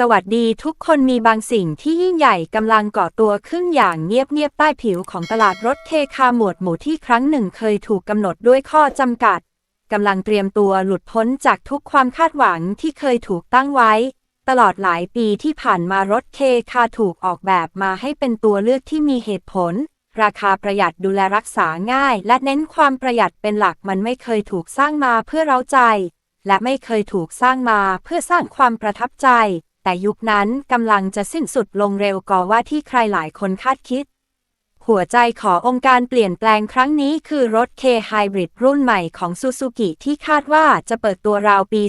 สวัสดีทุกคนมีบางสิ่งที่ยิ่งใหญ่กำลังก่อตัวขึ้นอย่างเงียบๆใต้ผิวของตลาดรถเคคาหมวดหมู่ที่ครั้งหนึ่งเคยถูกกำหนดด้วยข้อจำกัดกำลังเตรียมตัวหลุดพ้นจากทุกความคาดหวังที่เคยถูกตั้งไว้ ตลอดหลายปีที่ผ่านมารถเคคาถูกออกแบบมาให้เป็นตัวเลือกที่มีเหตุผล ราคาประหยัดดูแลรักษาง่าย และเน้นความประหยัดเป็นหลักมันไม่เคยถูกสร้างมาเพื่อเร้าใจ และไม่เคยถูกสร้างมาเพื่อสร้างความประทับใจ แต่ยุคนั้นกำลังจะสิ้นสุดลงเร็วกว่าที่ใครหลายคนคาดคิด หัวใจขององค์การเปลี่ยนแปลงครั้งนี้คือรถ K Hybrid รุ่นใหม่ของ Suzuki ที่คาดว่าจะเปิดตัวราวปี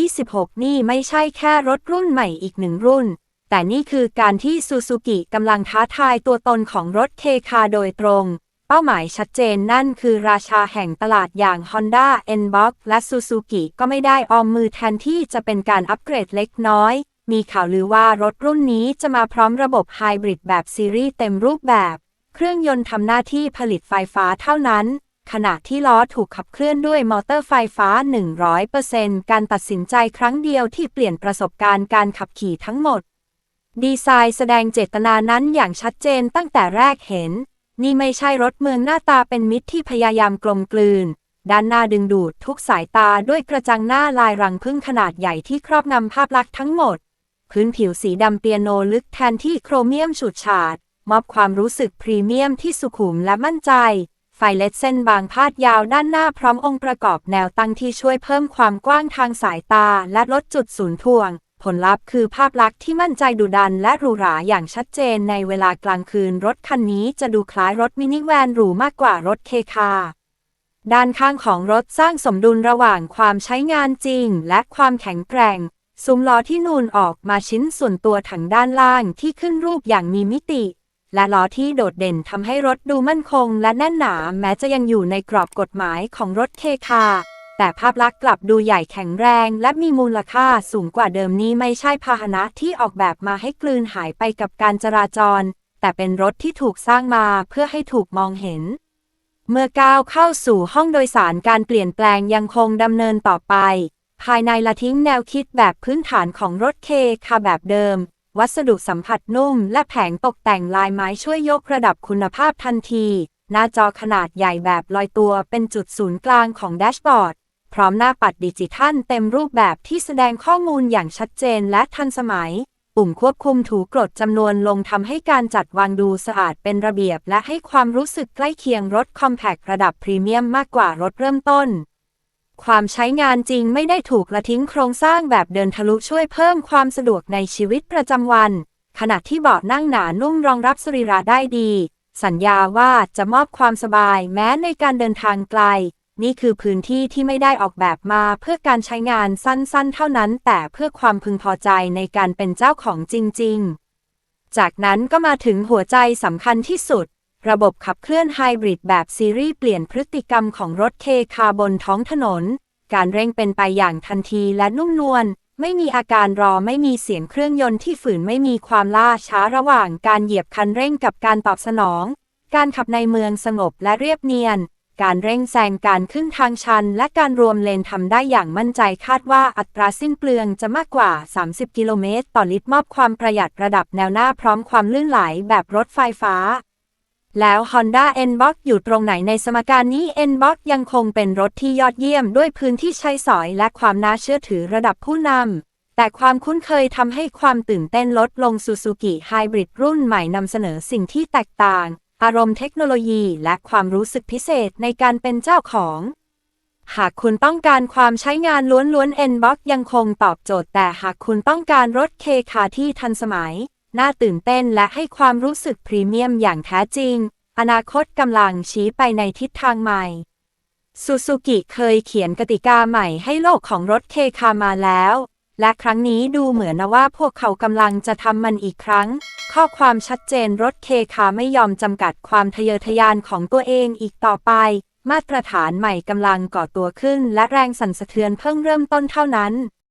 2026 นี่ไม่ใช่แค่รถรุ่นใหม่อีกหนึ่งรุ่น แต่นี่คือการที่ Suzuki กำลังท้าทายตัวตนของรถ K คาโดยตรงเป้าหมายชัดเจนนั่นคือราชาแห่งตลาดอย่าง Honda N-Box และ Suzuki ก็ไม่ได้ออมมือแทนที่จะเป็นการอัปเกรดเล็กน้อย มีข่าวลือว่ารถรุ่นนี้จะมาพร้อมระบบไฮบริดแบบซีรีส์เต็มรูปแบบ เครื่องยนต์ทำหน้าที่ผลิตไฟฟ้าเท่านั้น ขณะที่ล้อถูกขับเคลื่อนด้วยมอเตอร์ไฟฟ้า 100%การตัดสินใจครั้งเดียวที่เปลี่ยนประสบการณ์การขับขี่ทั้งหมด ดีไซน์แสดงเจตนานั้นอย่างชัดเจนตั้งแต่แรกเห็น นี่ไม่ใช่รถเมืองหน้าตาเป็นมิตรที่พยายามกลมกลืนด้านหน้าดึงดูดทุกสายตาด้วยกระจังหน้าลายรังพึ่งขนาดใหญ่ที่ครอบงำภาพลักษณ์ทั้งหมด พื้นผิวสีดำเปียโนลึกแทนที่โครเมียมฉูดฉาด มอบความรู้สึกพรีเมียมที่สุขุมและมั่นใจ ไฟเลดเส้นบางพาดยาวด้านหน้าพร้อมองค์ประกอบแนวตั้งที่ช่วยเพิ่มความกว้างทางสายตาและลดจุดศูนย์ถ่วง ผลลัพธ์คือภาพลักษณ์ที่มั่นใจดุดันและหรูหราอย่างชัดเจนในเวลากลางคืนรถคันนี้จะดูคล้ายรถมินิแวนหรูมากกว่ารถเคคาด้านข้างของรถสร้างสมดุลระหว่างความใช้งานจริง และความแข็งแกร่ง ซุ้มล้อที่นูนออกมาชิ้นส่วนตัวถังด้านล่างที่ขึ้นรูปอย่างมีมิติ และล้อที่โดดเด่นทำให้รถดูมั่นคงและแน่นหนาแม้จะยังอยู่ในกรอบกฎหมายของรถเคคาแต่ภาพลักษณ์กลับดูใหญ่แข็งแรงและมีมูลค่าสูงกว่าเดิมนี้ไม่ใช่พาหนะที่ออกแบบมาให้กลืนหายไปกับการจราจร แต่เป็นรถที่ถูกสร้างมาเพื่อให้ถูกมองเห็น เมื่อก้าวเข้าสู่ห้องโดยสารการเปลี่ยนแปลงยังคงดำเนินต่อไป ภายในละทิ้งแนวคิดแบบพื้นฐานของรถเคคาแบบเดิม วัสดุสัมผัสนุ่ม และแผงตกแต่งลายไม้ช่วยยกระดับคุณภาพทันที หน้าจอขนาดใหญ่แบบลอยตัวเป็นจุดศูนย์กลางของแดชบอร์ด พร้อมหน้าปัดดิจิทัลเต็มรูปแบบที่แสดงข้อมูลอย่างชัดเจนและทันสมัย ปุ่มควบคุมถูกรดจำนวนลงทำให้การจัดวางดูสะอาดเป็นระเบียบ และให้ความรู้สึกใกล้เคียงรถคอมแพคระดับพรีเมียมมากกว่ารถเริ่มต้น ความใช้งานจริงไม่ได้ถูกละทิ้งโครงสร้างแบบเดินทะลุช่วยเพิ่มความสะดวกในชีวิตประจำวัน ขณะที่เบาะนั่งหนานุ่มรองรับสรีระได้ดี สัญญาว่าจะมอบความสบายแม้ในการเดินทางไกล นี่คือพื้นที่ที่ไม่ได้ออกแบบมาเพื่อการใช้งานสั้นๆ เท่านั้น แต่เพื่อความพึงพอใจในการเป็นเจ้าของจริง ๆ จากนั้นก็มาถึงหัวใจสำคัญที่สุด ระบบขับเคลื่อนไฮบริดแบบซีรีส์เปลี่ยนพฤติกรรมของรถเคคารบนท้องถนน การเร่งเป็นไปอย่างทันทีและนุ่มนวล ไม่มีอาการรอไม่มีเสียงเครื่องยนต์ที่ฝืนไม่มีความล่าช้าระหว่างการเหยียบคันเร่งกับการตอบสนอง การขับในเมืองสงบและเรียบเนียน การเร่งแซงการขึ้นทางชัน และการรวมเลนทำได้อย่างมั่นใจคาดว่าอัตราสิ้นเปลืองจะมากกว่า 30 กิโลเมตรต่อลิตรมอบความประหยัดระดับแนวหน้าพร้อมความลื่นไหลแบบรถไฟฟ้า แล้ว Honda N-Box อยู่ตรงไหนในสมการนี้ N-Box ยังคงเป็นรถที่ยอดเยี่ยมด้วยพื้นที่ใช้สอยและความน่าเชื่อถือระดับผู้นำ แต่ความคุ้นเคยทำให้ความตื่นเต้นลดลง Suzuki Hybrid รุ่นใหม่นำเสนอสิ่งที่แตกต่าง อารมณ์เทคโนโลยีและความรู้สึกพิเศษในการเป็นเจ้าของ หากคุณต้องการความใช้งานล้วนๆ N-Box ยังคงตอบโจทย์ แต่หากคุณต้องการรถเคคาที่ทันสมัย น่าตื่นเต้นและให้ความรู้สึกพรีเมียมอย่างแท้จริง อนาคตกำลังชี้ไปในทิศทางใหม่ซูซูกิเคยเขียนกติกาใหม่ให้โลกของรถเคคามาแล้ว และครั้งนี้ดูเหมือนว่าพวกเขากำลังจะทำมันอีกครั้ง ข้อความชัดเจนรถเคคาไม่ยอมจำกัดความทะเยอทะยานของตัวเองอีกต่อไป มาตรฐานใหม่กำลังก่อตัวขึ้น และแรงสั่นสะเทือนเพิ่งเริ่มต้นเท่านั้น